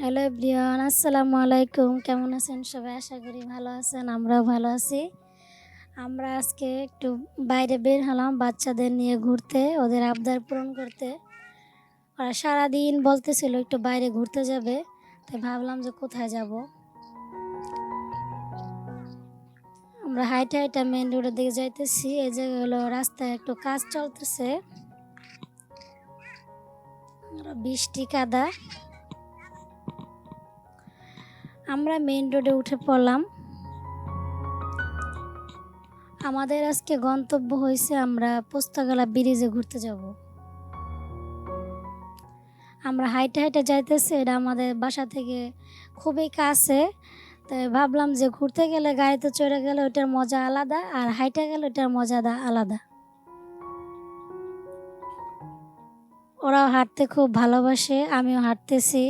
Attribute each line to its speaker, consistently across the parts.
Speaker 1: Hello everyone, আসসালামু আলাইকুম। কেমন আছেন সবাই? আশা করি ভালো আছেন, আমরাও ভালো আছি। আমরা আজকে একটু বাইরে বের হলাম বাচ্চাদের নিয়ে ঘুরতে, ওদের আবদার পূরণ করতে। ওরা সারাদিন বলতেছিল একটু বাইরে ঘুরতে যাবে, তাই ভাবলাম যে কোথায় যাব। আমরা হাইটা হাইটা মেন রোডের দিকে যাইতেছি, এই জায়গায় হলো রাস্তায় একটু কাজ চলতেছে। বৃষ্টি, কাদা। আমরা মেইন রোডে উঠে পড়লাম। আমাদের আজকে গন্তব্য হয়েছে আমরা পোস্তগালা ব্রিজে ঘুরতে যাব। আমরা হাইটে হাইটে যাইতেছি, এটা আমাদের বাসা থেকে খুবই কাছে। তাই ভাবলাম যে ঘুরতে গেলে গাড়িতে চড়ে গেলে ওটার মজা আলাদা আর হাইটে গেলে ওটার মজা আলাদা। ওরাও হাঁটতে খুব ভালোবাসে, আমিও হাঁটতেছি।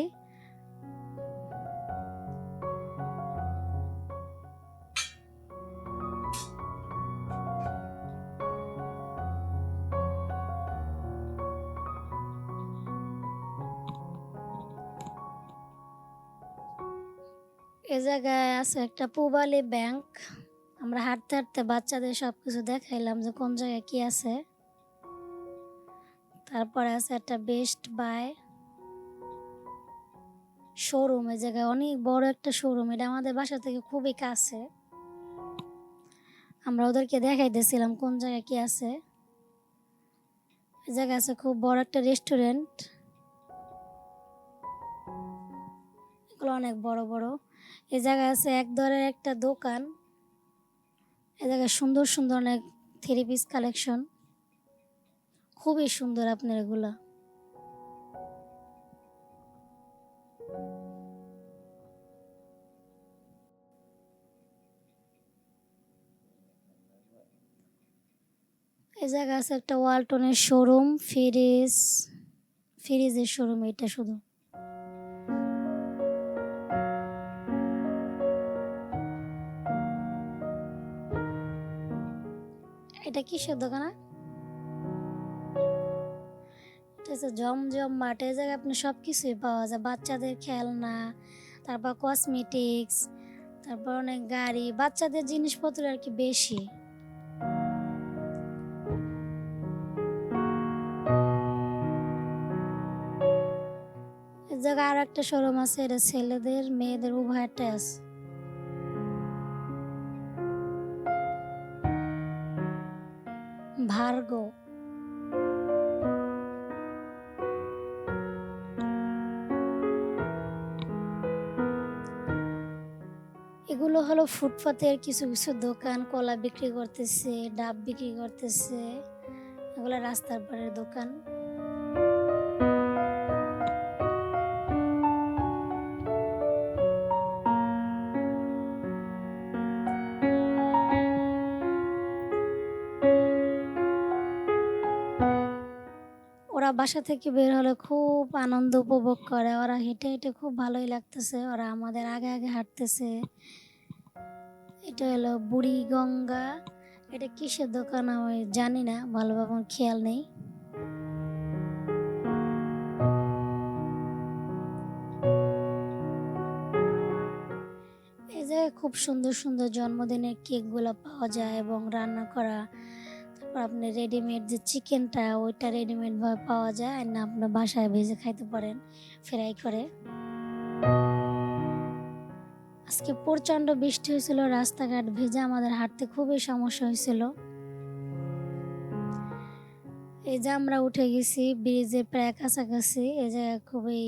Speaker 1: এ জায়গায় আছে একটা পুবালি ব্যাংক। আমরা হাঁটতে হাঁটতে বাচ্চাদের সব কিছু দেখাইলাম যে কোন জায়গায় কি আছে। তারপরে আছে একটা বেস্ট বাই শোরুম এই জায়গায় অনেক বড় একটা শোরুম। এটা আমাদের বাসা থেকে খুবই কাছে। আমরা ওদেরকে দেখাইতেছিলাম কোন জায়গায় কি আছে। এই জায়গায় আছে খুব বড় একটা রেস্টুরেন্ট। এগুলো অনেক বড় বড়। এই জায়গায় আছে এক দরের একটা দোকান। এ জায়গায় সুন্দর সুন্দর অনেক থ্রি পিস কালেকশন। খুবই সুন্দর আপনার এগুলা। এই জায়গায় আছে একটা ওয়ালটনের শোরুম, ফ্রিজ, ফ্রিজের শোরুম এটা শুধু। এটা কিসের দোকান এটা জমজম মাঠ জায়গায় আপনি সব কিছুই পাওয়া যায়। বাচ্চাদের খেলনা, তারপর কসমেটিক্স তারপর অনেক গাড়ি, বাচ্চাদের জিনিসপত্র আর কি বেশি। জায়গায় আর একটা শোরুম আছে, এটা ছেলেদের, মেয়েদের উভয়টাই আছে। এগুলো হলো ফুটপাতের কিছু কিছু দোকান, কলা বিক্রি করতেছে, ডাব বিক্রি করতেছে, এগুলো রাস্তার পাড়ের দোকান। ওরা বাসা থেকে বের হলে খুব আনন্দ উপভোগ করে, ওরা হেঁটে হেঁটে খুব ভালোই লাগতেছে, ওরা আমাদের আগে আগে হাঁটতেছে। এটা হলো বুড়ি গঙ্গা। এটা কিসের দোকান আমি জানি না, ভালোভাবে খেয়াল নেই। এই খুব সুন্দর সুন্দর জন্মদিনের কেকগুলো পাওয়া যায় এবং রান্না করা। তারপর আপনি রেডিমেড যে চিকেনটা ওইটা রেডিমেড ভাবে পাওয়া যায়। আর না আপনার বাসায় ভেজে খাইতে পারেন ফ্রাই করে। আজকে প্রচণ্ড বৃষ্টি হয়েছিল, রাস্তাঘাট ভেজা, আমাদের হাঁটতে খুবই সমস্যা হয়েছিল। এই যে আমরা উঠে গেছি, ব্রিজে প্রায় কাছাকাছি, এই জায়গায় খুবই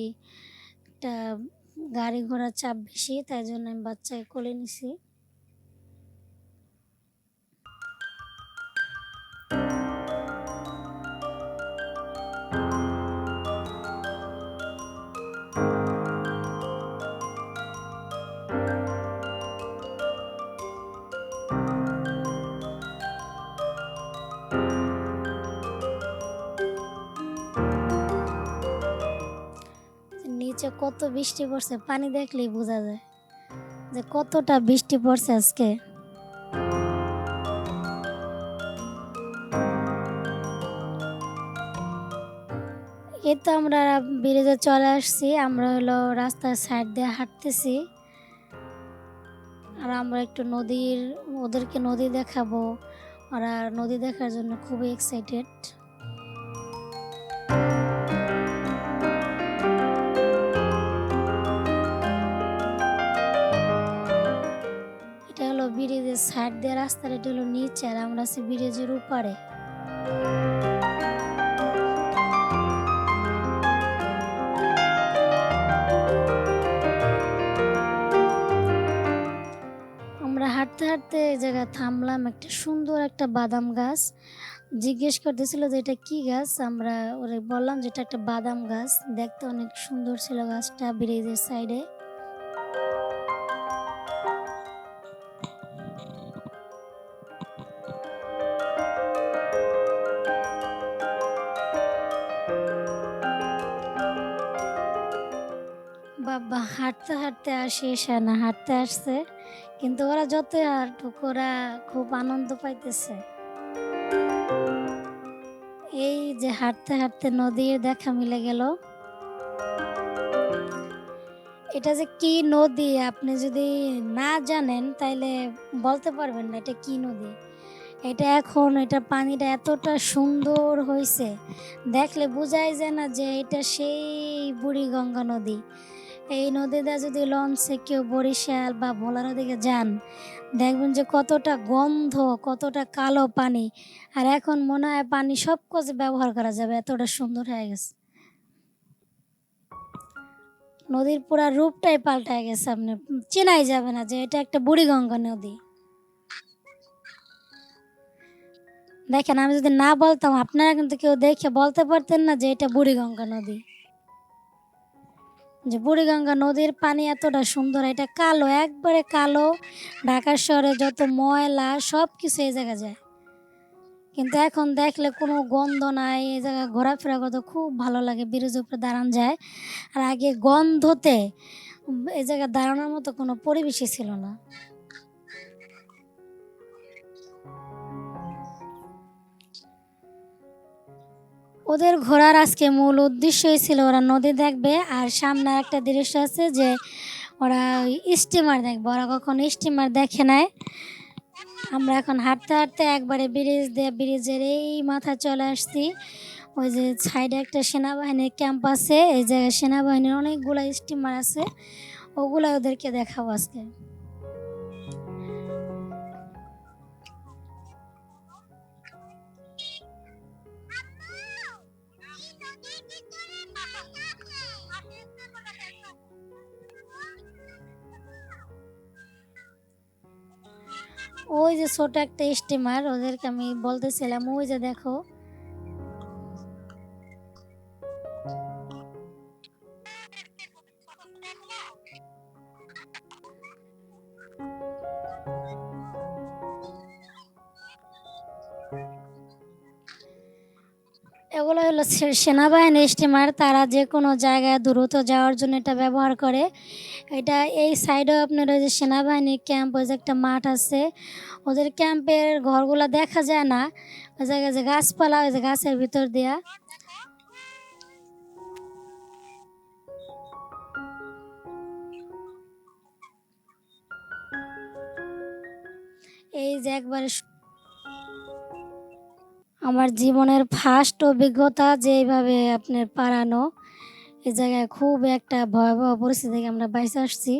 Speaker 1: একটা গাড়ি ঘোড়ার চাপ বেশি, তাই জন্য আমি বাচ্চাকে কোলে নিছি। নিচে কত বৃষ্টি পড়ছে, পানি দেখলেই বোঝা যায় যে কতটা বৃষ্টি পড়ছে আজকে। এই তো আমরা ব্রিজে চলে আসছি, আমরা হলো রাস্তার সাইড দিয়ে হাঁটতেছি। আর আমরা একটু নদীর, ওদেরকে নদী দেখাবো, ওরা নদী দেখার জন্য খুবই এক্সাইটেড সাইড দিয়ে রাস্তার এটা হলো নিচে আর আমরা আছি ব্রিজের উপরে। আমরা হাঁটতে হাঁটতে এই জায়গায় থামলাম একটা সুন্দর একটা বাদাম গাছ। জিজ্ঞেস করতেছিল যে এটা কি গাছ? আমরা ওরে বললাম যে এটা একটা বাদাম গাছ। দেখতে অনেক সুন্দর ছিল গাছটা ব্রিজের সাইডে। হাঁটতে হাঁটতে আর শেষ হয় না, হাঁটতে আসছে। কিন্তু ওরা যতই হাঁটুক, ওরা খুব আনন্দ পাইতেছে। এই যে হাঁটতে হাঁটতে নদীর দেখা মিলে গেল। এটা যে কি নদী, আপনি যদি না জানেন, তাইলে বলতে পারবেন না এটা কি নদী। এটা এখন, এটা পানিটা এতটা সুন্দর হয়েছে দেখলে বোঝাই যায় না যে এটা সেই বুড়িগঙ্গা নদী। এই নদীতে যদি লঞ্চে কেউ বরিশাল বা ভোলা দিকে যান, দেখবেন যে কতটা গন্ধ, কতটা কালো পানি। আর এখন মনে হয় পানি সব কাজে ব্যবহার করা যাবে, এতটা সুন্দর হয়ে গেছে। নদীর পুরা রূপটাই পাল্টায় গেছে আপনি, চেনাই যাবে না যে এটা একটা বুড়িগঙ্গা নদী। দেখেন, আমি যদি না বলতাম, আপনারা কিন্তু কেউ দেখে বলতে পারতেন না যে এটা বুড়িগঙ্গা নদী। যে বুড়িগঙ্গা নদীর পানি এতটা সুন্দর, এটা কালো, একবারে কালো। ঢাকা শহরে যত ময়লা সব কিছু এই জায়গায় যায়। কিন্তু এখন দেখলে কোনো গন্ধ নাই, এই জায়গায় ঘোরাফেরা করতে খুব ভালো লাগে, ব্রিজের উপরে দাঁড়ান যায়। আর আগে গন্ধতে এই জায়গায় দাঁড়ানোর মতো কোনো পরিবেশই ছিল না। ওদের ঘোরার আজকে মূল উদ্দেশ্যই ছিল ওরা নদী দেখবে, আর সামনে একটা দৃশ্য আছে যে ওরা স্টিমার দেখবে, ওরা কখনো স্টিমার দেখে নাই। আমরা এখন হাঁটতে হাঁটতে একবারে ব্রিজ দিয়ে ব্রিজের এই মাথা চলে আসছি। ওই যে সাইডে একটা সেনাবাহিনীর ক্যাম্প আছে, এই জায়গায় সেনাবাহিনীর অনেকগুলো স্টিমার আছে, ওগুলো ওদেরকে দেখাবো আজকে। ওই যে ছোট একটা স্টিমার ওদেরকে আমি বলতেছিলাম ওই যে দেখো এগুলো হলো সেনাবাহিনী স্টিমার, তারা যে কোনো জায়গায় দ্রুত যাওয়ার জন্য এটা ব্যবহার করে। এটা এই সাইডেও আপনার ওই যে সেনাবাহিনী ক্যাম্প, ওই যে একটা মাঠ আছে। ওদের ক্যাম্পের ঘরগুলো দেখা যায় না। ওই জায়গায় যে গাছপালা, ওই যে গাছের ভিতর দিয়া। এই যে একবারে আমার জীবনের ফার্স্ট অভিজ্ঞতা যে এইভাবে আপনার পাড়ানো এই জায়গায় খুব একটা ভয়াবহ পরিস্থিতি থেকে আমরা বাইসে আসছি।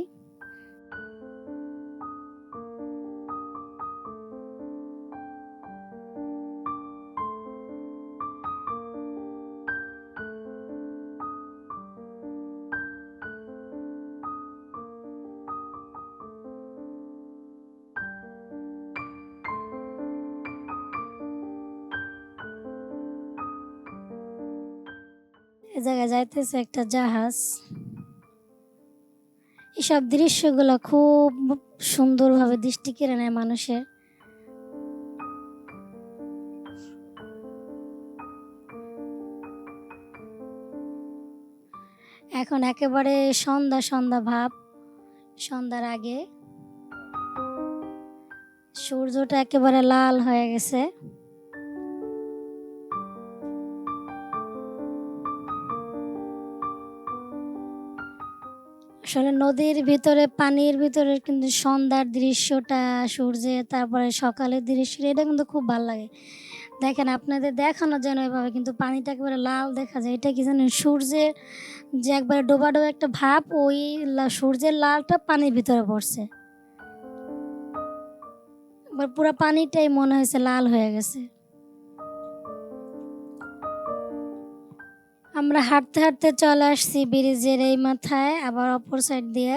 Speaker 1: জায়গায় যাইতেছে একটা জাহাজ। এসব দৃশ্যগুলো খুব সুন্দরভাবে দৃষ্টি কেড়ে নেয় মানুষের। এখন একেবারে সন্ধ্যা সন্ধ্যা ভাব, সন্ধ্যার আগে। সূর্যটা একেবারে লাল হয়ে গেছে। আসলে নদীর ভিতরে, পানির ভিতরে কিন্তু সন্ধ্যার দৃশ্যটা, সূর্যের, তারপরে সকালের দৃশ্য এটা কিন্তু খুব ভালো লাগে। দেখেন, আপনাদের দেখানো যেন এভাবে কিন্তু পানিটা একেবারে লাল দেখা যায়। এটা কি জানেন, সূর্যের যে একবারে ডোবা ডোবা একটা ভাব, ওই সূর্যের লালটা পানির ভিতরে পড়ছে। পুরো পানিটাই মনে হয়েছে লাল হয়ে গেছে। আমরা হাঁটতে হাঁটতে চলে আসছি ব্রিজের এই মাথায়, আবার অপর সাইড দিয়ে।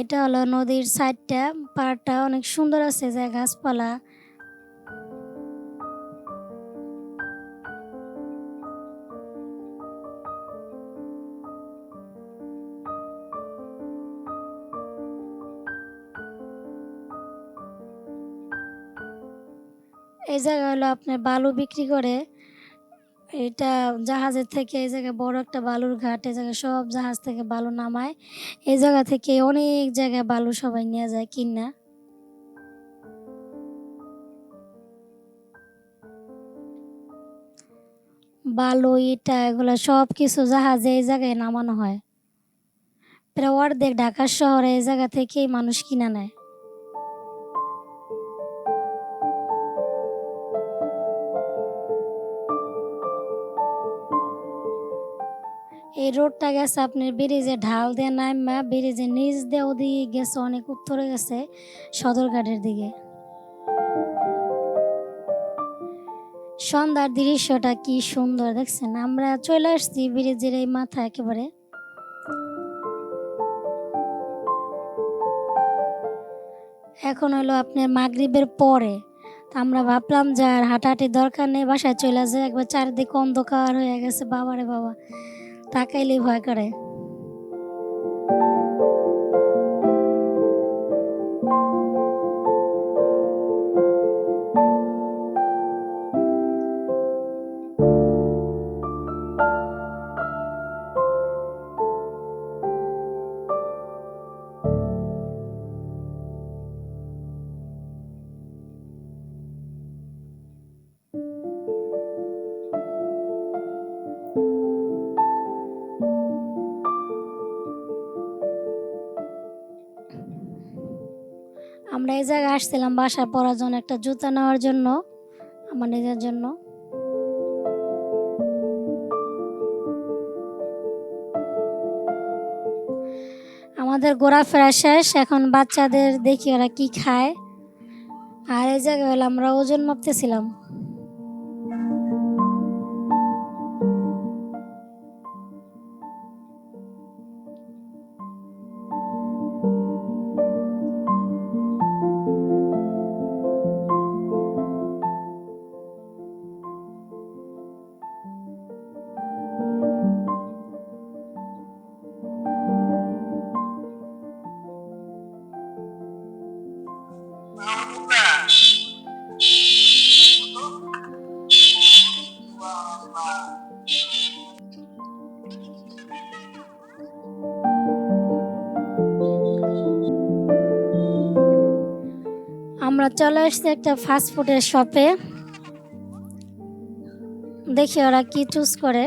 Speaker 1: এটা হলো নদীর সাইডটা, পাড়টা অনেক সুন্দর আছে যে গাছপালা। এই জায়গা হলো আপনার বালু বিক্রি করে। এটা জাহাজের থেকে এই জায়গায় বড় একটা বালুর ঘাট, এই জায়গায় সব জাহাজ থেকে বালু নামায়। এই জায়গা থেকে অনেক জায়গায় বালু সবাই নিয়ে যায় কিনা। বালু, ইটা, এগুলো সব কিছু জাহাজে এই জায়গায় নামানো হয়। প্রায় অর্ধেক ঢাকা শহরে এই জায়গা থেকেই মানুষ কিনা নেয়। এই রোডটা গেছে আপনার ব্রিজে ঢাল দিয়ে নামা ব্রিজের নিচ দিয়ে গেছে অনেক উত্তরে গেছে সদরঘাটের দিকে। সন্ধ্যার দৃশ্যটা কি সুন্দর দেখছেন? আমরা চলে আসছি ব্রিজের এই মাথা একেবারে। এখন হলো আপনার মাগরিবের পরে। আমরা ভাবলাম যে আর হাঁটাহাঁটির দরকার নেই, বাসায় চলে যায় একবার চারিদিকে অন্ধকার হয়ে গেছে, বাবারে বাবা। তাকাইলেই ভয় করে। আসছিলাম বাসায় পরার জন্য, একটা জুতা নেওয়ার জন্য, আমার নিজের জন্য। আমাদের ঘোরাফেরা শেষ, এখন বাচ্চাদের দেখি ওরা কি খায়। আর এই জায়গায় আমরা ওজন মাপতেছিলাম। আমরা চলে আসছি একটা ফাস্টফুডের শপে দেখি ওরা কি চুজ করে।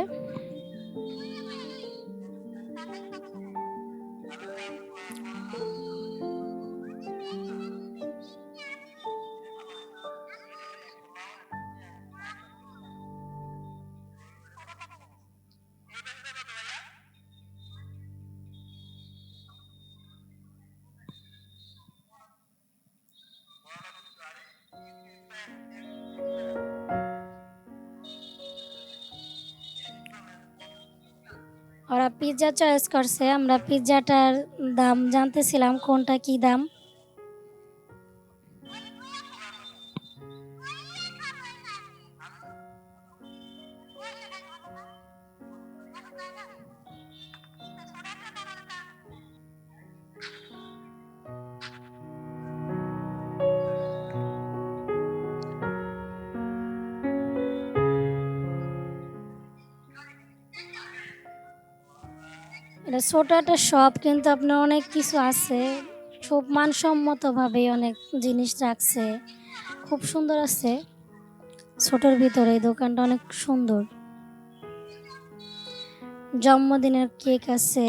Speaker 1: ওরা পিৎজা চয়েস করছে আমরা পিৎজাটার দাম জানতেছিলাম কোনটা কি দাম। এটা ছোট একটা শপ কিন্তু আপনার অনেক কিছু আছে। খুব মানসম্মতভাবে অনেক জিনিস রাখছে। খুব সুন্দর আছে। ছোটোর ভিতরে এই দোকানটা অনেক সুন্দর। জন্মদিনের কেক আছে।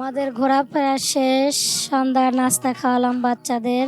Speaker 1: আমাদের ঘোরাফেরা শেষ সন্ধ্যার নাস্তা খাওয়ালাম বাচ্চাদের।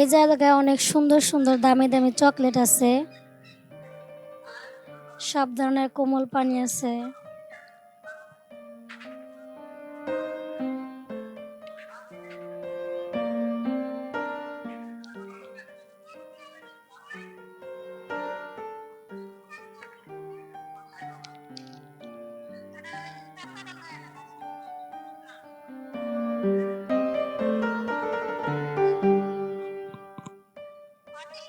Speaker 1: এই জায়গায় অনেক সুন্দর সুন্দর দামি দামি চকলেট আছে। সব ধরনের কোমল পানি আছে।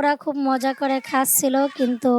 Speaker 1: ওরা খুব মজা করে খাচ্ছিল কিন্তু